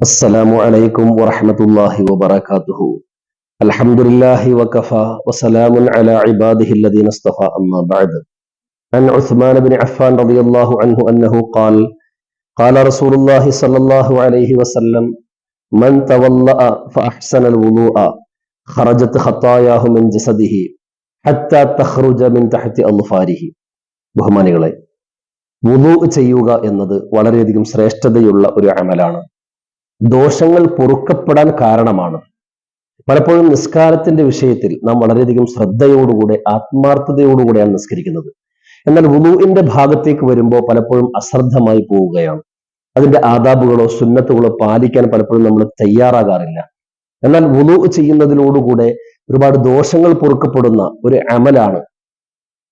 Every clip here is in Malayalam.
السلام عليكم ورحمة الله وبركاته الحمد لله وكفى وسلام على عباده الذين اصطفى أما بعد عن عثمان بن عفان رضي الله عنه أنه قال قال رسول الله صلى الله عليه وسلم من تولأ فأحسن الوضوء خرجت خطاياه من جسده حتى تخرج من تحت أظفاره ബഹുമാനികളെ വുളു ചെയ്യുക എന്നത് വളരെയധികം ശ്രേഷ്ഠതയുള്ള ഒരു അമലാണ് ദോഷങ്ങൾ പൊറുക്കപ്പെടാൻ കാരണമാണ്. പലപ്പോഴും നിസ്കാരത്തിന്റെ വിഷയത്തിൽ നാം വളരെയധികം ശ്രദ്ധയോടുകൂടെ ആത്മാർത്ഥതയോടുകൂടെയാണ് നിസ്കരിക്കുന്നത്. എന്നാൽ വുലുവിന്റെ ഭാഗത്തേക്ക് വരുമ്പോൾ പലപ്പോഴും അശ്രദ്ധമായി പോവുകയാണ്. അതിന്റെ ആദാബുകളോ സുന്നത്തുകളോ പാലിക്കാൻ പലപ്പോഴും നമ്മൾ തയ്യാറാകാറില്ല. എന്നാൽ വുളു ചെയ്യുന്നതിലോടുകൂടെ ഒരുപാട് ദോഷങ്ങൾ പൊറുക്കപ്പെടുന്ന ഒരു അമലാണ്.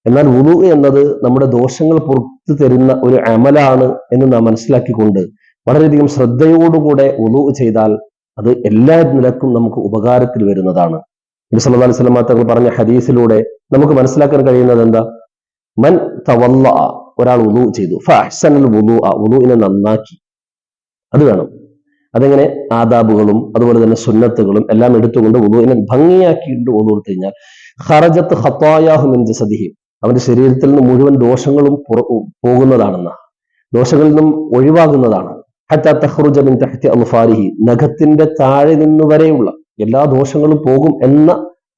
എന്നാൽ വുളു എന്നത് നമ്മുടെ ദോഷങ്ങൾ പുറത്തു തരുന്ന ഒരു അമലാണ് എന്ന് നാം മനസ്സിലാക്കിക്കൊണ്ട് വളരെയധികം ശ്രദ്ധയോടുകൂടെ ഉളു ചെയ്താൽ അത് എല്ലാ നിലക്കും നമുക്ക് ഉപകാരത്തിൽ വരുന്നതാണ്. നബി സല്ലല്ലാഹു അലൈഹി വസല്ലം തങ്ങൾ പറഞ്ഞ ഹദീസിലൂടെ നമുക്ക് മനസ്സിലാക്കാൻ കഴിയുന്നത് എന്താ? മൻ തവല്ല ഒരാൾ ഉളു ചെയ്തു. ഫഹ്സനൽ വുളു ഉദുവിനെ നന്നാക്കി. അത് വേണം. അതെങ്ങനെ? ആദാബുകളും അതുപോലെ തന്നെ സുന്നത്തുകളും എല്ലാം എടുത്തുകൊണ്ട് ഉദുവിനെ ഭംഗിയാക്കിയിട്ട് ഉദു എടുത്തു കഴിഞ്ഞാൽ ഹറജത്ത് ഖത്തായാഹു മിൻ ജസദിഹി. അവന്റെ ശരീരത്തിൽ നിന്ന് മുഴുവൻ ദോഷങ്ങളും പോകുന്നതാണെന്ന. ദോഷങ്ങളിൽ നിന്നും ഒഴിവാകുന്നതാണ്. മിൻ തഹ്തി അൽഫാരിഹി നഖത്തിന്റെ താഴെ നിന്ന് വരെയുള്ള എല്ലാ ദോഷങ്ങളും പോകും എന്ന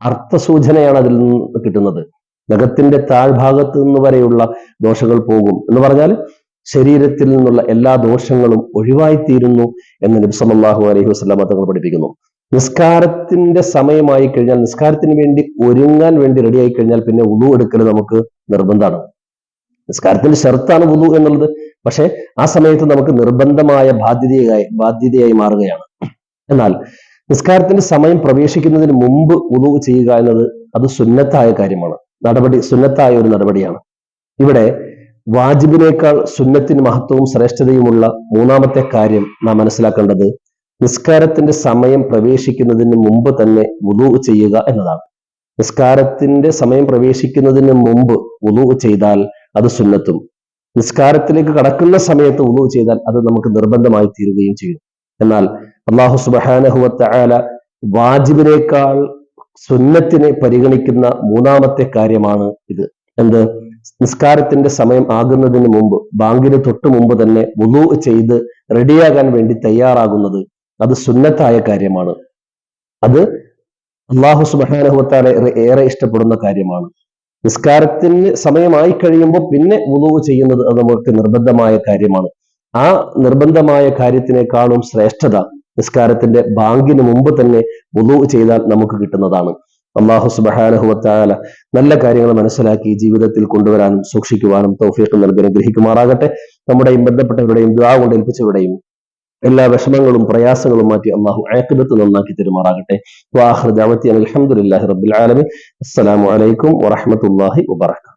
അർത്ഥസൂചനയാണ് അതിൽ നിന്ന് കിട്ടുന്നത്. നഖത്തിന്റെ താഴ്ഭാഗത്ത് നിന്ന് വരെയുള്ള ദോഷങ്ങൾ പോകും എന്ന് പറഞ്ഞാൽ ശരീരത്തിൽ നിന്നുള്ള എല്ലാ ദോഷങ്ങളും ഒഴിവായിത്തീരുന്നു എന്ന് നബി സല്ലല്ലാഹു അലൈഹി വസല്ലമ തങ്ങൾ പഠിപ്പിക്കുന്നു. നിസ്കാരത്തിന്റെ സമയമായി കഴിഞ്ഞാൽ നിസ്കാരത്തിന് വേണ്ടി ഒരുങ്ങാൻ വേണ്ടി റെഡിയായി കഴിഞ്ഞാൽ പിന്നെ ഉളു എടുക്കൽ നമുക്ക് നിർബന്ധമാണ്. നിസ്കാരത്തിന്റെ ഷർത്താണ് ഉളു എന്നുള്ളത്. പക്ഷെ ആ സമയത്ത് നമുക്ക് നിർബന്ധമായ ബാധ്യതയായി ബാധ്യതയായി മാറുകയാണ്. എന്നാൽ നിസ്കാരത്തിന്റെ സമയം പ്രവേശിക്കുന്നതിന് മുമ്പ് ഉതു ചെയ്യുക എന്നത് അത് സുന്നത്തായ കാര്യമാണ്. നടപടി സുന്നത്തായ ഒരു നടപടിയാണ്. ഇവിടെ വാജിബിനേക്കാൾ സുന്നത്തിന് മഹത്വവും ശ്രേഷ്ഠതയുമുള്ള മൂന്നാമത്തെ കാര്യം നാം മനസ്സിലാക്കേണ്ടത് നിസ്കാരത്തിന്റെ സമയം പ്രവേശിക്കുന്നതിന് മുമ്പ് തന്നെ വുളു ചെയ്യുക എന്നതാണ്. നിസ്കാരത്തിന്റെ സമയം പ്രവേശിക്കുന്നതിന് മുമ്പ് വുളു ചെയ്താൽ അത് സുന്നത്തും നിസ്കാരത്തിലേക്ക് കടക്കുന്ന സമയത്ത് ഉളു ചെയ്താൽ അത് നമുക്ക് നിർബന്ധമായി തീരുകയും ചെയ്യും. എന്നാൽ അള്ളാഹു സുബാനഹുവത്ത ആല വാജിബിനേക്കാൾ സുന്നത്തിനെ പരിഗണിക്കുന്ന മൂന്നാമത്തെ കാര്യമാണ് ഇത്. എന്ത്? നിസ്കാരത്തിന്റെ സമയം ആകുന്നതിന് മുമ്പ് ബാങ്കിന് തൊട്ട് മുമ്പ് തന്നെ വുളു ചെയ്ത് റെഡിയാകാൻ വേണ്ടി തയ്യാറാകുന്നത് അത് സുന്നത്തായ കാര്യമാണ്. അത് അള്ളാഹു സുബാനഹുത്താലെ ഏറെ ഇഷ്ടപ്പെടുന്ന കാര്യമാണ്. നിസ്കാരത്തിന് സമയമായി കഴിയുമ്പോൾ പിന്നെ വുളുവ് ചെയ്യുന്നത് അത് നമുക്ക് നിർബന്ധമായ കാര്യമാണ്. ആ നിർബന്ധമായ കാര്യത്തിനേക്കാളും ശ്രേഷ്ഠത നിസ്കാരത്തിന്റെ ബാങ്കിന് മുമ്പ് തന്നെ വുളുവ് ചെയ്താൽ നമുക്ക് കിട്ടുന്നതാണ്. അള്ളാഹു സുബാനഹുവത്താല നല്ല കാര്യങ്ങൾ മനസ്സിലാക്കി ജീവിതത്തിൽ കൊണ്ടുവരാനും സൂക്ഷിക്കുവാനും തൗഫീഖ് നൽകി അനുഗ്രഹിക്കുമാറാകട്ടെ. നമ്മുടെയും ബന്ധപ്പെട്ടവരുടെയും ദ്വാ കൊണ്ട് ഏൽപ്പിച്ചവരുടെയും എല്ലാ വിഷമങ്ങളും പ്രയാസങ്ങളും മാറ്റി അള്ളാഹു ആക്കിബത്ത് നന്നാക്കി തരുമാറാകട്ടെ. വാഹൃദാമത്തി അലഹമുല്ലാഹി റബ്ബുൽ ആലമി അസ്സലാമു അലൈക്കും വറഹമത്തല്ലാഹി വബർക്കാത്തു